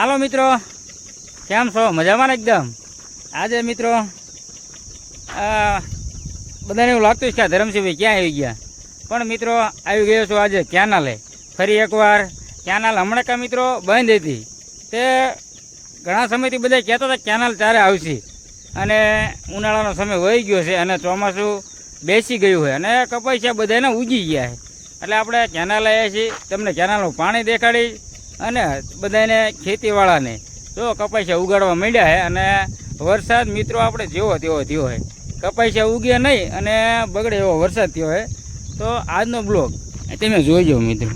હાલો મિત્રો, કેમ છો? મજામાં એકદમ? આજે મિત્રો બધાને એવું લાગતું છે કે ધરમસિંહભાઈ ક્યાં આવી ગયા? પણ મિત્રો, આવી ગયો છું આજે કેનાલે. ફરી એકવાર, કેનાલ હમણાં કાં મિત્રો બંધ હતી. તે ઘણા સમયથી બધા કહેતા હતા કેનાલ ત્યારે આવશે. અને ઉનાળાનો સમય વહી ગયો છે અને ચોમાસું બેસી ગયું છે. અને કપાસિયા બધાને ઉગી ગયા છે. એટલે આપણે કેનાલ આવ્યા છીએ. તમને કેનાલનું પાણી દેખાડી અને બધાને ખેતીવાળાને. જો કપાસિયા ઉગાડવા માંડ્યા છે અને વરસાદ મિત્રો આપણે જેવો તેવો થયો છે કપાસિયા ઉગ્યા નહીં અને બગડે એવો વરસાદ થયો છે તો આજનો બ્લોગ તમે જોઈજો મિત્રો.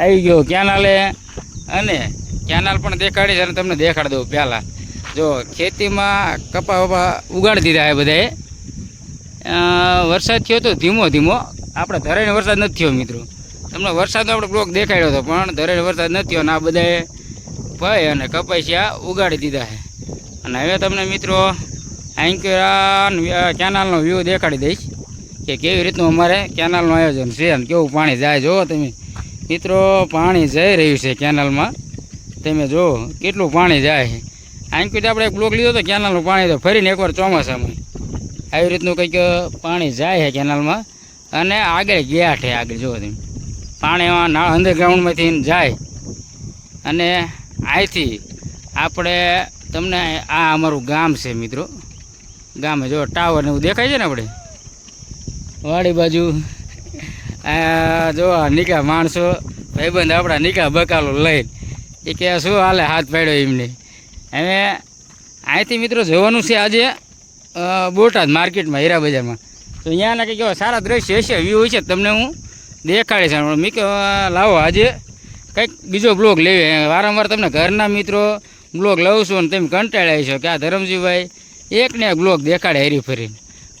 આવી ગયો કેનાલે અને કેનાલ પણ દેખાડીશ અને તમને દેખાડી દઉં પહેલાં. જો ખેતીમાં કપા વપા ઉગાડી દીધા છે બધાએ. વરસાદ થયો તો ધીમો ધીમો. આપણે ધરાઈને વરસાદ નથી થયો મિત્રો. તમને વરસાદનો આપણે બ્લોક દેખાડ્યો હતો પણ ધરાઈને વરસાદ નથી અને આ બધાએ ભાઈ અને કપાસિયા ઉગાડી દીધા છે. અને હવે તમને મિત્રો આંકરા કેનાલનો વ્યૂ દેખાડી દઈશ કે કેવી રીતનું અમારે કેનાલનું આયોજન છે અને કેવું પાણી જાય. જુઓ તમે, મિત્રો, પાણી જઈ રહ્યું છે કેનાલમાં. તમે જુઓ કેટલું પાણી જાય છે. આંકીથી આપણે એક બ્લોક લીધો હતો કેનાલનું પાણી તો ફરીને એકવાર ચોમાસામાં. આવી રીતનું કંઈક પાણી જાય છે કેનાલમાં. અને આગળ ગયા છે આગળ, જુઓ તમે. પાણી એમાં ના અંડરગ્રાઉન્ડમાંથી જાય. અને અહીંથી આપણે તમને આ અમારું ગામ છે મિત્રો. ગામે જો ટાવર ને એવું દેખાય છે ને આપણે? વાડી બાજુ. જો નિકા માણસો, ભાઈબંધ આપણા નિકા બકાલો લઈને. એ કે શું હાલે હાથ પાડ્યો એમને? હવે અહીંથી મિત્રો જવાનું છે આજે બોટાદ માર્કેટમાં હીરા બજારમાં તો અહીંયાના કંઈક સારા દ્રશ્ય હશે, વ્યૂ હશે તમને હું? દેખાડીશ છે. મેં લાવો, આજે કંઈક બીજો બ્લોગ લેવી. વારંવાર તમને ઘરના મિત્રો બ્લોગ લઉં છું અને તમે કંટાળ્યા છો કે આ ધરમજીભાઈ એક એક બ્લોગ દેખાડે હેરી ફરીને.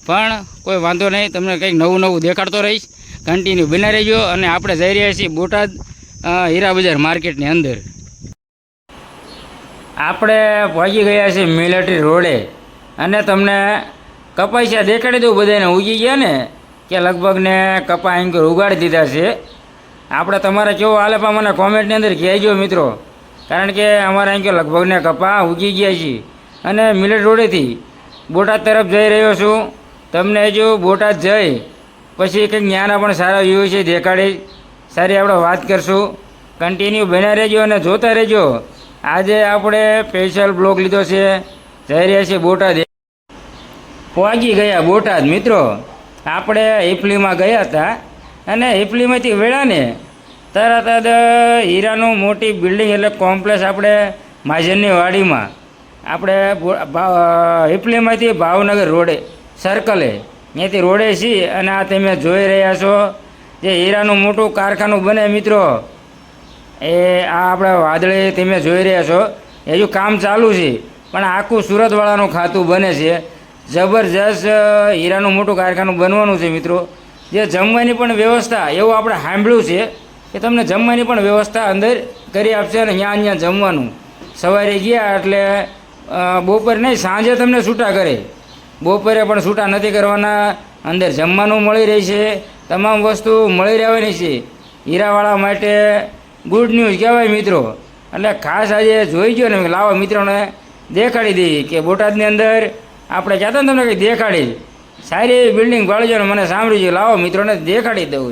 પણ કોઈ વાંધો નહીં, તમને કંઈક નવું નવું દેખાડતો રહીશ. કન્ટિન્યુ બના રહેજો અને આપણે જઈ રહ્યા છીએ બોટાદ હીરા બજાર માર્કેટની અંદર. આપણે પહોંચી ગયા છીએ મિલિટરી રોડે. અને તમને કપાસિયા દેખાડી દઉં બધાને ઉગી ગયા ને? કે લગભગ ને કપા એન્કર ઉગાડી દીધા છે. આપણે તમારે કેવો હાલે પણ મને કોમેન્ટની અંદર કહેજો મિત્રો. કારણ કે અમારા અહીં લગભગ ને કપા ઉગી ગયા છે અને મિલેટ રોડેથી બોટાદ તરફ જઈ રહ્યો છું. તમને જો બોટાદ જઈ, પછી કંઈક જ્ઞાના પણ સારા વ્યૂ છે દેખાડી. સારી આપણે વાત કરશું. કન્ટિન્યુ બન્યા રહેજો અને જોતા રહેજો. આજે આપણે સ્પેશિયલ બ્લોક લીધો છે. જઈ રહ્યા છીએ બોટાદ. પહોંચી ગયા બોટાદ મિત્રો. આપણે હિપલીમાં ગયા હતા અને હિપલીમાંથી વેળાને તરત હીરાનું મોટી બિલ્ડિંગ એટલે કોમ્પ્લેક્સ આપણે માજનની વાડીમાં આપણે હિપલીમાંથી ભાવનગર રોડે સર્કલે ત્યાંથી રોડે છીએ અને આ તમે જોઈ રહ્યા છો જે હીરાનું મોટું કારખાનું બને મિત્રો. એ આ આપણે વાદળી તમે જોઈ રહ્યા છો. હજુ કામ ચાલુ છે, પણ આખું સુરતવાળાનું ખાતું બને છે. જબરજસ્ત હીરાનું મોટું કારખાનું બનવાનું છે મિત્રો. જે જમવાની પણ વ્યવસ્થા, એવું આપણે સાંભળ્યું છે કે તમને જમવાની પણ વ્યવસ્થા અંદર કરી આપશે અને અહીંયા અહીંયા જમવાનું. સવારે ગયા એટલે બપોર નહીં, સાંજે તમને છૂટા કરે. બપોરે પણ છૂટા નથી કરવાના. અંદર જમવાનું મળી રહેશે તમામ વસ્તુ મળી રહેવાની છે. હીરાવાળા માટે ગુડ ન્યૂઝ કહેવાય મિત્રો. એટલે ખાસ આજે જોઈ ગયો ને, લાવો મિત્રોને, દેખાડી દઈએ કે બોટાદની અંદર આપણે જતા ને તમને કંઈ દેખાડી? સારી એવી બિલ્ડિંગ ને મને સાંભળી છે. લાવો મિત્રોને દેખાડી દઉં